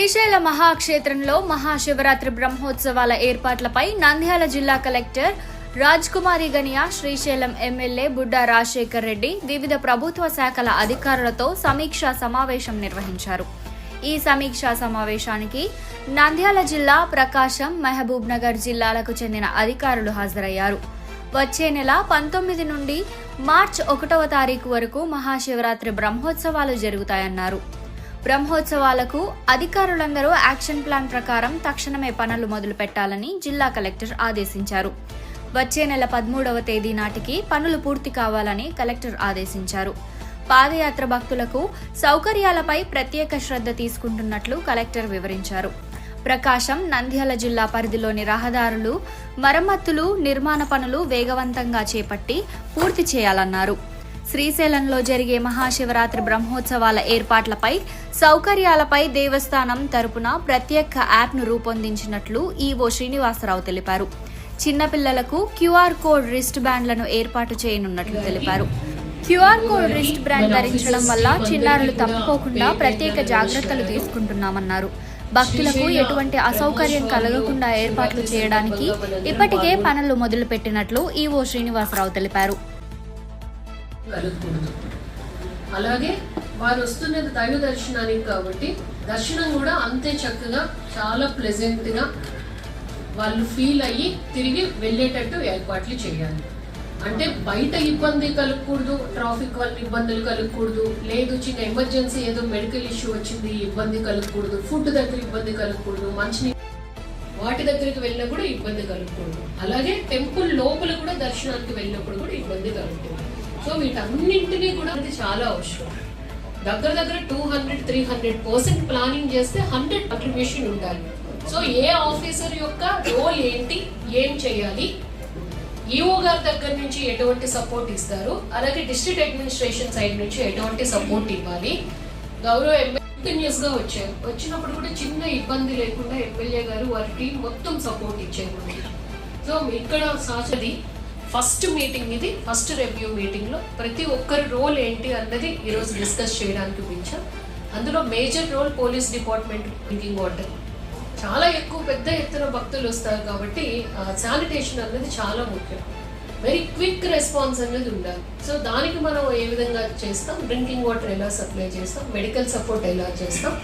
శ్రీశైల మహాక్షేత్రంలో మహాశివరాత్రి బ్రహ్మోత్సవాల ఏర్పాట్లపై నంద్యాల జిల్లా కలెక్టర్ రాజ్ కుమారి గనియా శ్రీశైలం ఎమ్మెల్యే బుడ్డా రాజశేఖర్ రెడ్డి వివిధ ప్రభుత్వ శాఖల అధికారులతో సమీక్షా సమావేశం నిర్వహించారు. ఈ సమీక్షా సమావేశానికి నంద్యాల జిల్లా ప్రకాశం మహబూబ్ నగర్ జిల్లాలకు చెందిన అధికారులు హాజరయ్యారు. వచ్చే నెల పంతొమ్మిది నుండి మార్చ్ ఒకటవ తారీఖు వరకు మహాశివరాత్రి బ్రహ్మోత్సవాలు జరుగుతాయన్నారు. బ్రహ్మోత్సవాలకు అధికారులందరూ యాక్షన్ ప్లాన్ ప్రకారం తక్షణమే పనులు మొదలు పెట్టాలని జిల్లా కలెక్టర్ ఆదేశించారు. వచ్చే నెల పదమూడవ తేదీ నాటికి పనులు పూర్తి కావాలని కలెక్టర్ ఆదేశించారు. పాదయాత్ర భక్తులకు సౌకర్యాలపై ప్రత్యేక శ్రద్ధ తీసుకుంటున్నట్లు కలెక్టర్ వివరించారు. ప్రకాశం నంద్యాల జిల్లా పరిధిలోని రహదారులు మరమ్మతులు నిర్మాణ పనులు వేగవంతంగా చేపట్టి పూర్తి చేయాలన్నారు. శ్రీశైలంలో జరిగే మహాశివరాత్రి బ్రహ్మోత్సవాల ఏర్పాట్లపై సౌకర్యాలపై దేవస్థానం తరపున ప్రత్యేక యాప్ను రూపొందించినట్లు ఈవో శ్రీనివాసరావు తెలిపారు. చిన్నపిల్లలకు క్యూఆర్ కోడ్ రిస్ట్ బ్యాండ్లను ఏర్పాటు చేయనున్నట్లు తెలిపారు. క్యూఆర్ కోడ్ రిస్ట్ బ్రాండ్ ధరించడం వల్ల చిన్నారులు తప్పుకోకుండా ప్రత్యేక జాగ్రత్తలు తీసుకుంటున్నామన్నారు. భక్తులకు ఎటువంటి అసౌకర్యం కలగకుండా ఏర్పాట్లు చేయడానికి ఇప్పటికే పనులు మొదలుపెట్టినట్లు ఈవో శ్రీనివాసరావు తెలిపారు. కలగకూడదు అలాగే వారు వస్తున్నది దైవ దర్శనానికి కాబట్టి దర్శనం కూడా అంతే చక్కగా చాలా ప్లెజెంట్గా వాళ్ళు ఫీల్ అయ్యి తిరిగి వెళ్ళేటట్టు ఏర్పాట్లు చేయాలి. అంటే బయట ఇబ్బంది కలగకూడదు ట్రాఫిక్ వల్ల ఇబ్బందులు కలగకూడదు లేదు చిన్న ఎమర్జెన్సీ ఏదో మెడికల్ ఇష్యూ వచ్చింది ఇబ్బంది కలగకూడదు ఫుడ్ దగ్గర ఇబ్బంది కలగకూడదు మంచిని వాటి దగ్గరికి వెళ్ళినా కూడా ఇబ్బంది కలగకూడదు. అలాగే టెంపుల్ లోపల కూడా దర్శనానికి వెళ్ళినప్పుడు కూడా ఇబ్బంది కలుగుతుంది సో వీటన్నింటినీ కూడా అది చాలా అవసరం. దగ్గర దగ్గర two hundred three hundred percent planning చేస్తే హండ్రెడ్ కంట్రిబ్యూషన్ ఉండాలి. సో ఏ ఆఫీసర్ యొక్క రోల్ ఏంటి ఏం చేయాలి ఈఓ గారి దగ్గర నుంచి ఎటువంటి సపోర్ట్ ఇస్తారు అలాగే డిస్ట్రిక్ట్ అడ్మినిస్ట్రేషన్ సైడ్ నుంచి ఎటువంటి సపోర్ట్ ఇవ్వాలి. గౌరవ కంటిన్యూస్గా వచ్చారు వచ్చినప్పుడు కూడా చిన్న ఇబ్బంది లేకుండా ఎమ్మెల్యే గారు వారి టీం మొత్తం సపోర్ట్ ఇచ్చారు సో ఇక్కడ సాచది ఫస్ట్ మీటింగ్ ఇది ఫస్ట్ రివ్యూ మీటింగ్లో ప్రతి ఒక్కరి రోల్ ఏంటి అన్నది ఈరోజు డిస్కస్ చేయడానికి పిలిచాం. అందులో major role police department drinking water చాలా ఎక్కువ పెద్ద ఎత్తున భక్తులు వస్తారు కాబట్టి శానిటేషన్ అన్నది చాలా ముఖ్యం. వెరీ క్విక్ రెస్పాన్స్ అనేది ఉండాలి. సో దానికి మనం ఏ విధంగా చేస్తాం? డ్రింకింగ్ వాటర్ ఎలా సప్లై చేస్తాం? మెడికల్ సపోర్ట్ ఎలా చేస్తాం?